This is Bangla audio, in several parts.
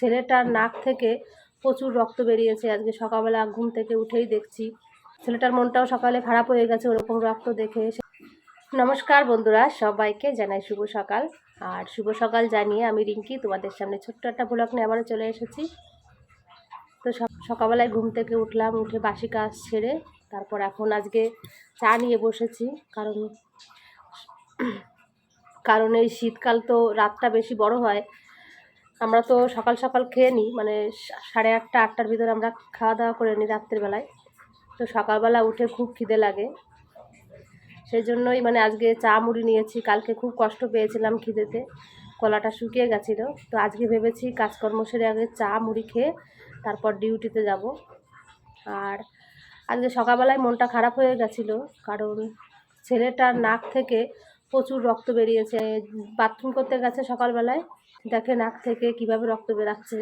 ছেলেটার নাক থেকে প্রচুর রক্ত বেরিয়েছে। আজকে সকালবেলা ঘুম থেকে উঠেই দেখছি। ছেলেটার মনটাও সকালে খারাপ হয়ে গেছে, ওরকম রক্ত দেখে এসে নমস্কার বন্ধুরা, সবাইকে জানাই শুভ সকাল। আর শুভ সকাল জানিয়ে আমি রিঙ্কি, তোমাদের সামনে ছোট্ট একটা ব্লগ নিয়ে আবারও চলে এসেছি। তো সক- সকালবেলায় ঘুম থেকে উঠলাম, উঠে বাসি কাজ ছেড়ে তারপর এখন আজকে চা নিয়ে বসেছি। কারণ কারণ এই শীতকাল তো রাতটা বেশি বড় হয় আমরা তো সকাল সকাল খেয়ে নিই মানে সাড়ে আটটা, আটটার ভিতরে আমরা খাওয়া দাওয়া করে নিই রাত্রিবেলায়। তো সকালবেলা উঠে খুব খিদে লাগে। সেই জন্যই মানে আজকে চা মুড়ি নিয়েছি, কালকে খুব কষ্ট পেয়েছিলাম খিদেতে, কলাটা শুকিয়ে গেছিল। তো আজকে ভেবেছি কাজকর্ম সেরে আগে চা মুড়ি খেয়ে তারপর ডিউটিতে যাব। আর আজকে সকালবেলায় মনটা খারাপ হয়ে গেছিল, কারণ ছেলেটার নাক থেকে প্রচুর রক্ত বেরিয়েছে। বাথরুম করতে গেছে সকালবেলায়। দেখে নাক থেকে কীভাবে রক্ত বেরাচ্ছে।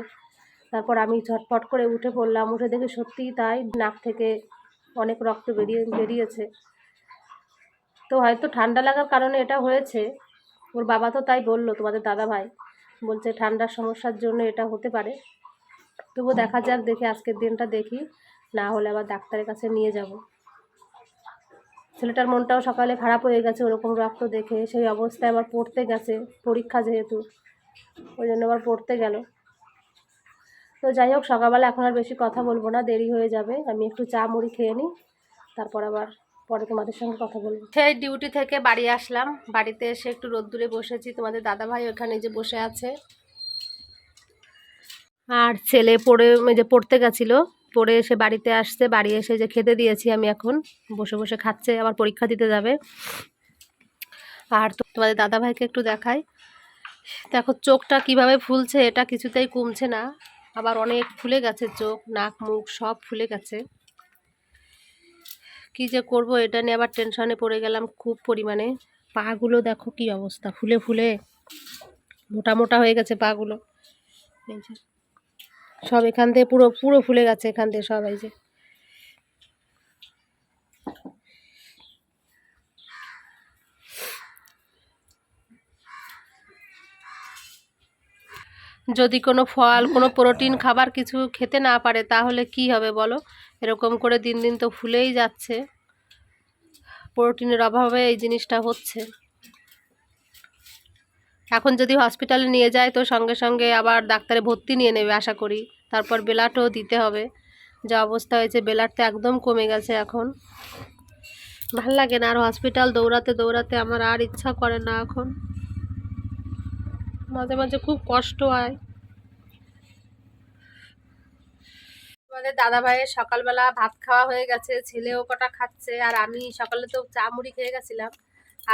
তারপর আমি ঝটপট করে উঠে পড়লাম। উঠে দেখে সত্যিই তাই নাক থেকে অনেক রক্ত বেরিয়ে, বেরিয়েছে। তো হয়তো ঠান্ডা লাগার কারণে এটা হয়েছে। ওর বাবা তো তাই বলল, তোমাদের দাদা ভাই বলছে ঠান্ডার সমস্যার জন্য এটা হতে পারে। তবু দেখা যাক, দেখে আজকের দিনটা দেখি। না হলে আবার ডাক্তারের কাছে নিয়ে যাব। ছেলেটার মনটাও সকালে খারাপ হয়ে গেছে, ওরকম রক্ত দেখে। সেই অবস্থায় আবার পড়তে গেছে, পরীক্ষা যেহেতু। ওই জন্য আবার পড়তে গেল। তো যাই হোক, সকালবেলা এখন আর বেশি কথা বলব না, দেরি হয়ে যাবে। আমি একটু চা মুড়ি খেয়ে নিই, তারপর আবার পরে তোমাদের সঙ্গে কথা বলব। সেই ডিউটি থেকে বাড়ি আসলাম। বাড়িতে এসে একটু রোদ্দুরে বসেছি। তোমাদের দাদা ভাই ওখানে যে বসে আছে। আর ছেলে পড়ে যে পড়তে গেছিল, পড়ে এসে বাড়িতে আসছে। বাড়ি এসে যে খেতে দিয়েছি আমি এখন, বসে বসে খাচ্ছে, আবার পরীক্ষা দিতে যাবে। আর তোমাদের দাদা ভাইকে একটু দেখাই। দেখো, চোখটা কীভাবে ফুলছে এটা কিছুতেই কমছে না। আবার অনেক ফুলে গেছে চোখ, নাক, মুখ, সব ফুলে গেছে। কি যে করব, এটা নিয়ে আবার টেনশনে পড়ে গেলাম খুব পরিমাণে। পাগুলো দেখো কি অবস্থা, ফুলে ফুলে। মোটা মোটা হয়ে গেছে পাগুলো। সব এখান থেকে পুরো পুরো ফুলে গেছে এখান থেকে সব, এই যে। যদি কোনো ফল, কোনো প্রোটিন, খাবার কিছু খেতে না পারে, তাহলে কি হবে বলো? এরকম করে দিন দিন তো ফুলেই যাচ্ছে। প্রোটিনের অভাবে এই জিনিসটা হচ্ছে। এখন যদি হসপিটালে নিয়ে যায়, তো সঙ্গে সঙ্গে আবার ডাক্তারে ভর্তি নিয়ে নেবে আশা করি। তারপর বেলাটও দিতে হবে। যা অবস্থা হয়েছে বেলাট তো একদম কমে গেছে এখন। ভালো লাগে না আর হসপিটাল দৌড়াতে দৌড়াতে, আমার আর ইচ্ছা করে না এখন। মাঝে মাঝে খুব কষ্ট হয়। আমাদের দাদা ভাইয়ের সকালবেলা ভাত খাওয়া হয়ে গেছে, ছেলেও কটা খাচ্ছে, আর আমি সকালে তো চা মুড়ি খেয়ে গেছিলাম।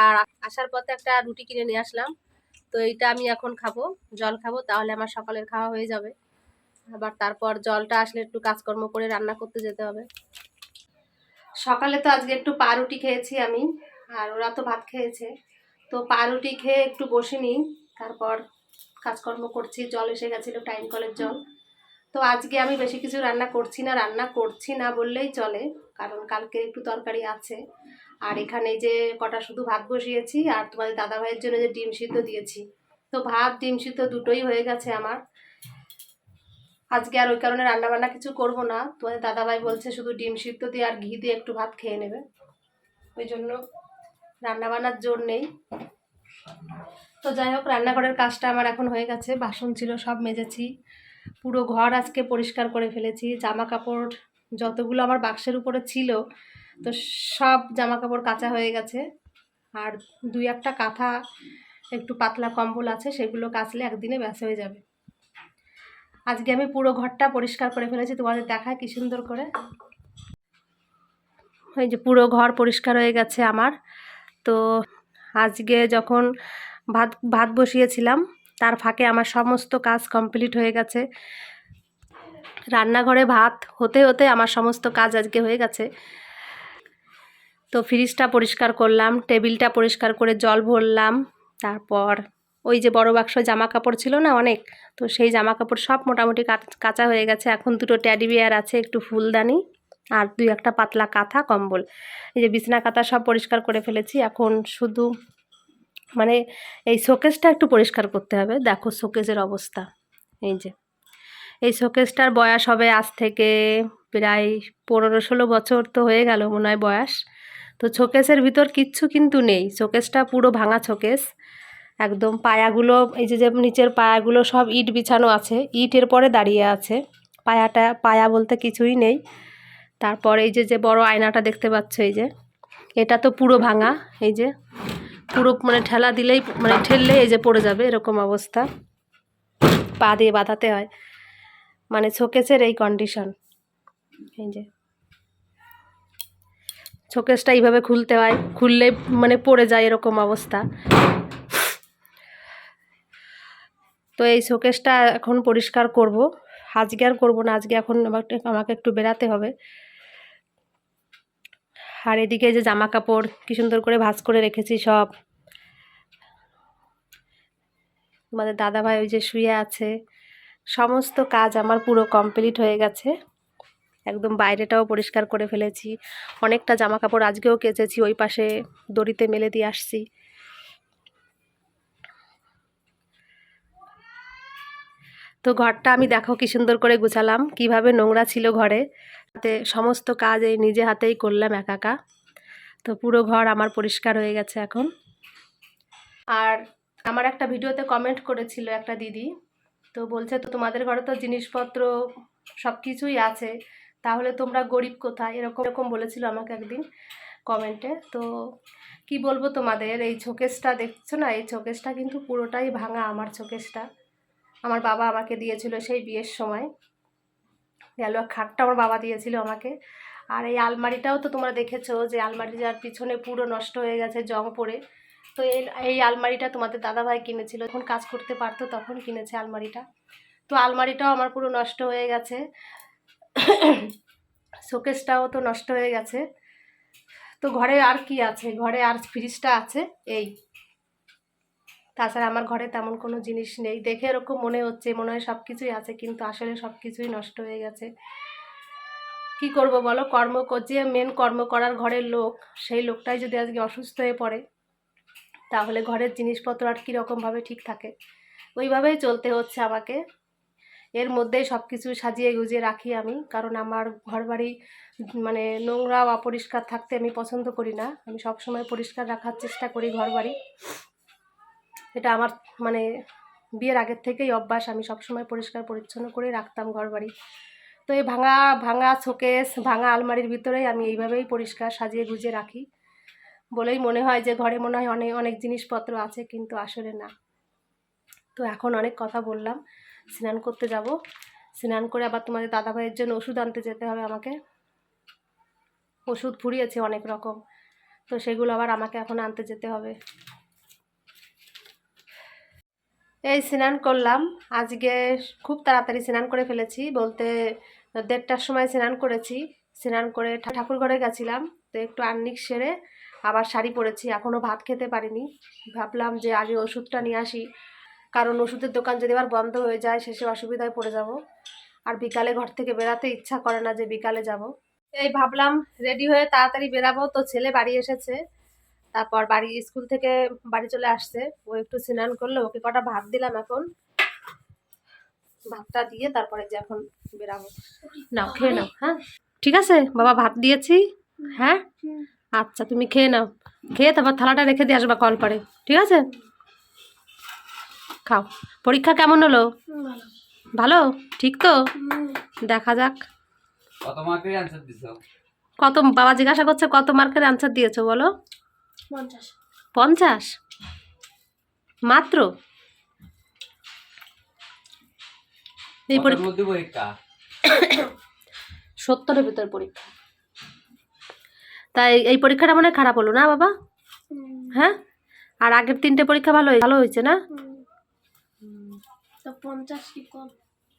আর আসার পথে একটা রুটি কিনে নিয়ে আসলাম। তো এইটা আমি এখন খাব, জল খাব, তাহলে আমার সকালের খাওয়া হয়ে যাবে। আবার তারপর জলটা আসলে একটু কাজকর্ম করে রান্না করতে যেতে হবে। সকালে তো আজকে একটু পাউরুটি খেয়েছি আমি, আর ওরা তো ভাত খেয়েছে। তো পাউরুটি খেয়ে একটু বসে নিই। তারপর কাজকর্ম করছি জল এসে গেছিল টাইম কলের জল। তো আজকে আমি বেশি কিছু রান্না করছি না রান্না করছি না বললেই চলে কারণ কালকে একটু তরকারি আছে। আর এখানে যে কটা শুধু ভাত বসিয়েছি আর তোমাদের দাদা ভাইয়ের জন্য যে ডিম সিদ্ধ দিয়েছি। তো ভাত ডিম সিদ্ধ দুটোই হয়ে গেছে আমার। আজকে আর ওই কারণে রান্নাবান্না কিছু করব না। তোমাদের দাদা ভাই বলছে শুধু ডিম সিদ্ধ দিয়ে আর ঘি দিয়ে একটু ভাত খেয়ে নেবে। ওই জন্য রান্নাবান্নার জোর নেই। তো যাই হোক, রান্নাঘরের কাজটা আমার এখন হয়ে গেছে। বাসন ছিল, সব মেজেছি। পুরো ঘর আজকে পরিষ্কার করে ফেলেছি। জামা কাপড় যতগুলো আমার বাক্সের উপরে ছিল, তো সব জামা কাপড় কাঁচা হয়ে গেছে। আর দুই একটা কাঁথা, একটু পাতলা কম্বল আছে, সেগুলো কাচলে একদিনে ব্যাস হয়ে যাবে। আজকে আমি পুরো ঘরটা পরিষ্কার করে ফেলেছি, তোমাদের দেখায় কি সুন্দর করে। ওই যে পুরো ঘর পরিষ্কার হয়ে গেছে আমার। তো আজকে যখন ভাত ভাত বসিয়েছিলাম। তার ফাঁকে আমার সমস্ত কাজ কমপ্লিট হয়ে গেছে। রান্নাঘরে ভাত হতে হতে আমার সমস্ত কাজ আজকে হয়ে গেছে। তো ফ্রিজটা পরিষ্কার করলাম টেবিলটা পরিষ্কার করে জল ভরলাম। তারপর ওই যে বড় বাক্স জামা কাপড় ছিল না অনেক, তো সেই জামা কাপড় সব মোটামুটি কাচ- হয়ে গেছে। এখন দুটো ট্যাডি বিয়ার আছে, একটু ফুলদানি আর দুই একটা পাতলা কাঁথা কম্বল। এই যে বিছনা কাঁথা সব পরিষ্কার করে ফেলেছি। এখন শুধু মানে এই শোকেসটা একটু পরিষ্কার করতে হবে। দেখো শোকেসের অবস্থা। এই যে। এই শোকেসটার বয়স হবে আজ থেকে প্রায় পনেরো ষোলো বছর তো হয়ে গেল মনে হয় বয়স। তো শোকেসের ভিতর কিচ্ছু কিন্তু নেই। শোকেসটা পুরো ভাঙা শোকেস। একদম পায়াগুলো, এই যে যে নিচের পায়াগুলো সব ইট বিছানো আছে। ইটের পরে দাঁড়িয়ে আছে। পায়াটা, পায়া বলতে কিছুই নেই। তারপর এই যে যে বড় আয়নাটা দেখতে পাচ্ছ এই যে, এটা তো পুরো ভাঙা। এই যে পুরো মানে ঠেলা দিলেই মানে ঠেললে এই যে পড়ে যাবে, এরকম অবস্থা। পা দিয়ে বাঁধাতে হয়। মানে শোকেসের এই কন্ডিশন এই যে। শোকেসটা এইভাবে খুলতে হয়, খুললে মানে পড়ে যায় এরকম অবস্থা। তো এই শোকেসটা এখন পরিষ্কার করব। আজকে আর করব না, আজকে এখন আমাকে একটু বেরাতে হবে। আর এদিকে যে জামা কাপড়, কি সুন্দর করে ভাঁজ করে রেখেছি সব। তোমাদের দাদাভাই ওই যে শুয়ে আছে। সমস্ত কাজ আমার পুরো কমপ্লিট হয়ে গেছে। একদম বাইরেটাও পরিষ্কার করে ফেলেছি। অনেকটা জামা কাপড় আজকেও কেচেছি, ওই পাশে দড়িতে মেলে দিয়ে আসছি। তো ঘরটা আমি দেখো কি সুন্দর করে গুছালাম। কীভাবে নোংরা ছিল ঘরে, তাতে সমস্ত কাজ এই নিজে হাতেই করলাম একা একা। তো পুরো ঘর আমার পরিষ্কার হয়ে গেছে এখন। আর আমার একটা ভিডিওতে কমেন্ট করেছিল একটা দিদি, তো বলছে তো তোমাদের ঘরে তো জিনিসপত্র সব কিছুই আছে, তাহলে তোমরা গরিব কোথায়? এরকম এরকম বলেছিল আমাকে একদিন কমেন্টে তো কি বলব তোমাদের, এই শোকেসটা দেখছ না? এই শোকেসটা কিন্তু পুরোটাই ভাঙা আমার শোকেসটা আমার বাবা আমাকে দিয়েছিল সেই বিয়ের সময়। গেল খাটটা আমার বাবা দিয়েছিল আমাকে। আর এই আলমারিটাও তো তোমরা দেখেছ যে আলমারিটার পিছনে পুরো নষ্ট হয়ে গেছে, জং পড়ে। তো এই আলমারিটা তোমাদের দাদাভাই কিনেছিল। যখন কাজ করতে পারতো তখন কিনেছে আলমারিটা। তো আলমারিটাও আমার পুরো নষ্ট হয়ে গেছে। শোকেসটাও তো নষ্ট হয়ে গেছে। তো ঘরে আর কি আছে? ঘরে আর ফ্রিজটা আছে? এই। তাছাড়া আমার ঘরে তেমন কোনো জিনিস নেই। দেখে এরকম মনে হচ্ছে, মনে হয় সব কিছুই আছে, কিন্তু আসলে সব কিছুই নষ্ট হয়ে গেছে। কি করব বলো? কর্ম যে মেন কর্ম করার ঘরের লোক, সেই লোকটাই যদি আজকে অসুস্থ হয়ে পড়ে তাহলে ঘরের জিনিসপত্র আর কীরকমভাবে ঠিক থাকে? ওইভাবেই চলতে হচ্ছে আমাকে। এর মধ্যেই সব কিছু সাজিয়ে গুজিয়ে রাখি আমি, কারণ আমার ঘরবাড়ি মানে নোংরা অপরিষ্কার থাকতে আমি পছন্দ করি না। আমি সব সময় পরিষ্কার রাখার চেষ্টা করি ঘরবাড়ি। এটা আমার মানে বিয়ের আগের থেকেই অভ্যাস, আমি সবসময় পরিষ্কার পরিচ্ছন্ন করে রাখতাম ঘরবাড়ি। তো এই ভাঙা ভাঙা শোকেস, ভাঙা আলমারির ভিতরেই আমি এইভাবেই পরিষ্কার সাজিয়ে গুজিয়ে রাখি। বলেই মনে হয় যে ঘরে মনে হয় অনেক অনেক জিনিসপত্র আছে, কিন্তু আসলে না। তো এখন অনেক কথা বললাম। স্নান করতে যাব। স্নান করে আবার তোমাদের দাদাভাইয়ের জন্য ওষুধ আনতে যেতে হবে আমাকে। ওষুধ ফুরিয়েছে অনেক রকম। তো সেগুলো আবার আমাকে এখন আনতে যেতে হবে। এই স্নান করলাম। আজকে খুব তাড়াতাড়ি স্নান করে ফেলেছি। বলতে দেড়টার সময় স্নান করেছি। স্নান করে ঠাকুর ঘরে গেছিলাম। তো একটু আর্নিক সেরে আবার শাড়ি পরেছি এখনও ভাত খেতে পারিনি। ভাবলাম যে আগে ওষুধটা নিয়ে আসি, কারণ ওষুধের দোকান যদি আবার বন্ধ হয়ে যায় শেষে অসুবিধায় পড়ে যাব। আর বিকালে ঘর থেকে বেরাতে ইচ্ছা করে না যে বিকালে যাব। এই ভাবলাম রেডি হয়ে তাড়াতাড়ি বেরাবো, তো ছেলে বাড়ি এসেছে। তারপর বাড়ি, স্কুল থেকে বাড়ি চলে আসছে। ও একটু স্নান করল, ওকে কটা ভাত দিলাম এখন। ভাতটা দিয়ে তারপরে যে এখন বেরাবো। নাও, খেয়ে নাও হ্যাঁ। ঠিক আছে, বাবা ভাত দিয়েছি হ্যাঁ? আচ্ছা তুমি খেয়ে নাও। খেয়ে তারপর থালাটা রেখে দিয়ে আসবা কল করে ঠিক আছে? খাও। পরীক্ষা কেমন হলো? ভালো? ঠিক তো? দেখা যাক। কত মার্কের অ্যান্সার দিছো? কত বাবা জিজ্ঞাসা করছে কত মার্কের আনসার দিয়েছ বলো? পঞ্চাশ। মাত্র? এই পরীক্ষা পরীক্ষা? সত্তরের ভিতর পরীক্ষা। তাই এই পরীক্ষাটা মনে হয় খারাপ হলো না বাবা? হ্যাঁ? আর আগের তিনটে পরীক্ষা ভালো ভালো হয়েছে না?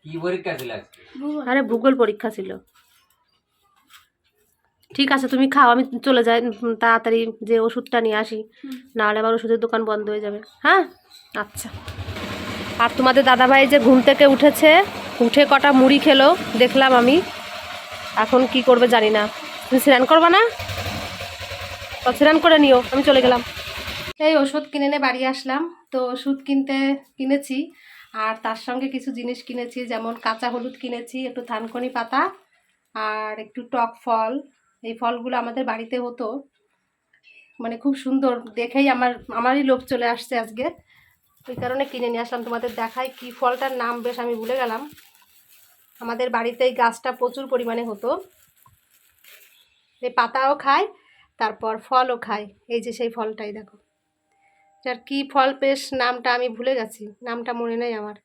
কি পরীক্ষা ছিল আরে ভূগোল পরীক্ষা ছিল। ঠিক আছে তুমি খাও আমি চলে যাই তাড়াতাড়ি যে ওষুধটা নিয়ে আসি। নাহলে আবার ওষুধের দোকান বন্ধ হয়ে যাবে। হ্যাঁ? আচ্ছা। আর তোমাদের দাদাভাই যে ঘুম থেকে উঠেছে উঠে কটা মুড়ি খেলো দেখলাম আমি। এখন কি করবে জানি না। তুমি স্নান করবা না? স্নান করে নিও, আমি চলে গেলাম। এই ওষুধ কিনে এনে বাড়ি আসলাম। তো ওষুধ কিনতে কিনেছি, আর তার সঙ্গে কিছু জিনিস কিনেছি, যেমন কাঁচা হলুদ কিনেছি, একটু থানকনি পাতা, আর একটু টক ফল। এই ফলগুলো আমাদের বাড়িতে হতো। মানে খুব সুন্দর, দেখেই আমার, আমারই লোভ চলে আসছে আজকে। ওই কারণে কিনে নিয়ে আসলাম। তোমাদের দেখাই কি ফলটার নাম, বেশ আমি ভুলে গেলাম। আমাদের বাড়িতে এই গাছটা প্রচুর পরিমাণে হতো। এই পাতাও খায় তারপর ফলও খায় এই যে সেই ফলটাই দেখো। যার কি ফল পেশ নামটা আমি ভুলে গেছি, নামটা মনে নেই আমার।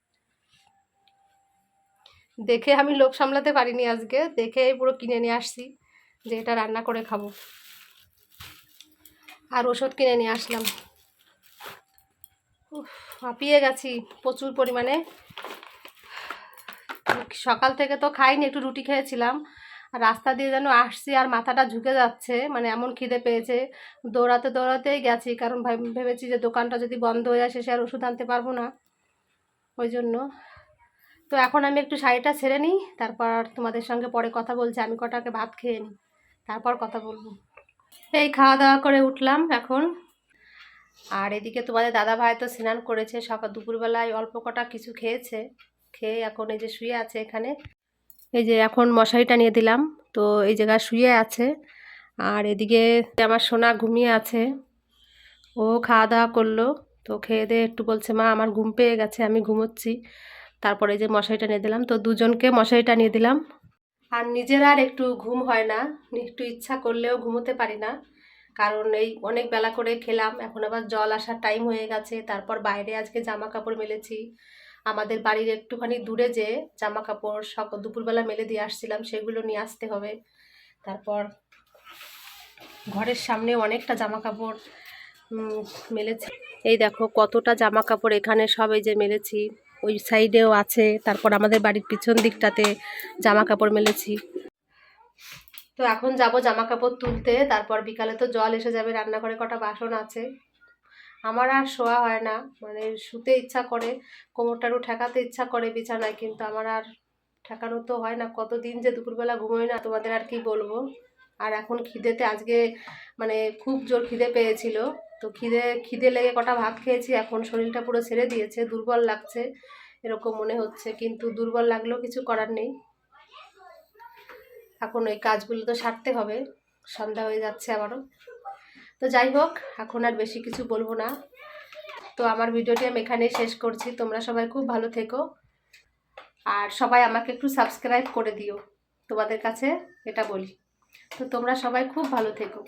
দেখে আমি লোভ সামলাতে পারিনি আজকে, দেখে পুরো কিনে নিয়ে আসছি যে এটা রান্না করে খাব। আর ওষুধ কিনে নিয়ে আসলাম। হাঁপিয়ে গেছি প্রচুর পরিমাণে। সকাল থেকে তো খাইনি, একটু রুটি খেয়েছিলাম। রাস্তা দিয়ে যেন আসছি আর মাথাটা ঝুঁকে যাচ্ছে মানে এমন খিদে পেয়েছে। দৌড়াতে দৌড়াতেই গেছি, কারণ ভাব- ভেবেছি যে দোকানটা যদি বন্ধ হয়ে যায় শেষে আর ওষুধ আনতে পারব না। ওই জন্য। তো এখন আমি একটু শাড়িটা ছেড়ে নিই, তারপর তোমাদের সঙ্গে পরে কথা বলছি, আমি কটাকে ভাত খেয়ে নিই, তারপর কথা বলব। এই খাওয়া দাওয়া করে উঠলাম এখন। আর এদিকে তোমাদের দাদা ভাই তো স্নান করেছে, সকাল দুপুরবেলায় অল্প কটা কিছু খেয়েছে, খেয়ে এখন এই যে শুয়ে আছে এখানে। এই যে এখন মশারিটা নিয়ে দিলাম। তো এই জায়গায় শুয়ে আছে। আর এদিকে আমার সোনা ঘুমিয়ে আছে। ও খাওয়া দাওয়া করল। তো খেয়ে দিয়ে একটু বলছে, মা, আমার ঘুম পেয়ে গেছে, আমি ঘুমোচ্ছি। তারপরে যে মশারিটা নিয়ে দিলাম। তো দুজনকে মশারিটা নিয়ে দিলাম। আর নিজের আর একটু ঘুম হয় না। একটু ইচ্ছা করলেও ঘুমোতে পারি না। কারণ এই অনেক বেলা করে খেলাম। এখন আবার জল আসার টাইম হয়ে গেছে। তারপর বাইরে আজকে জামা কাপড় মেলেছি। আমাদের বাড়ির একটুখানি দূরে যে জামা কাপড় সকাল দুপুরবেলা মেলে দিয়ে আসছিলাম, সেগুলো নিয়ে আসতে হবে। তারপর ঘরের সামনে অনেকটা জামা কাপড় মেলেছি। এই দেখো কতটা জামা কাপড় এখানে সব এই যে মেলেছি। ওই সাইডেও আছে, তারপর আমাদের বাড়ির পিছন দিকটাতে জামা কাপড় মেলেছি। তো এখন যাব জামা কাপড় তুলতে, তারপর বিকালে তো জল এসে যাবে, রান্নাঘরে কটা বাসন আছে। আমার আর শোয়া হয় না। মানে শুতে ইচ্ছা করে, কোমরটারও ঠেকাতে ইচ্ছা করে বিছানায়, কিন্তু আমার আর ঠেকানো তো হয় না। কতদিন যে দুপুরবেলা ঘুমোই না, তোমাদের আর কি বলব? আর এখন খিদেতে, আজকে মানে খুব জোর খিদে পেয়েছিল। তো খিদে খিদে লেগে কটা ভাত খেয়েছি, এখন শরীরটা পুরো ছেড়ে দিয়েছে, দুর্বল লাগছে, এরকম মনে হচ্ছে, কিন্তু দুর্বল লাগলেও কিছু করার নেই। এখন ওই কাজগুলো তো সারতে হবে, সন্ধ্যা হয়ে যাচ্ছে আবারও। তো যাই হোক, এখন আর বেশি কিছু বলব না। তো আমার ভিডিওটি আমি এখানেই শেষ করছি। তোমরা সবাই খুব ভালো থেকো। আর সবাই আমাকে একটু সাবস্ক্রাইব করে দিও। তোমাদের কাছে এটা বলি। তো তোমরা সবাই খুব ভালো থেকো।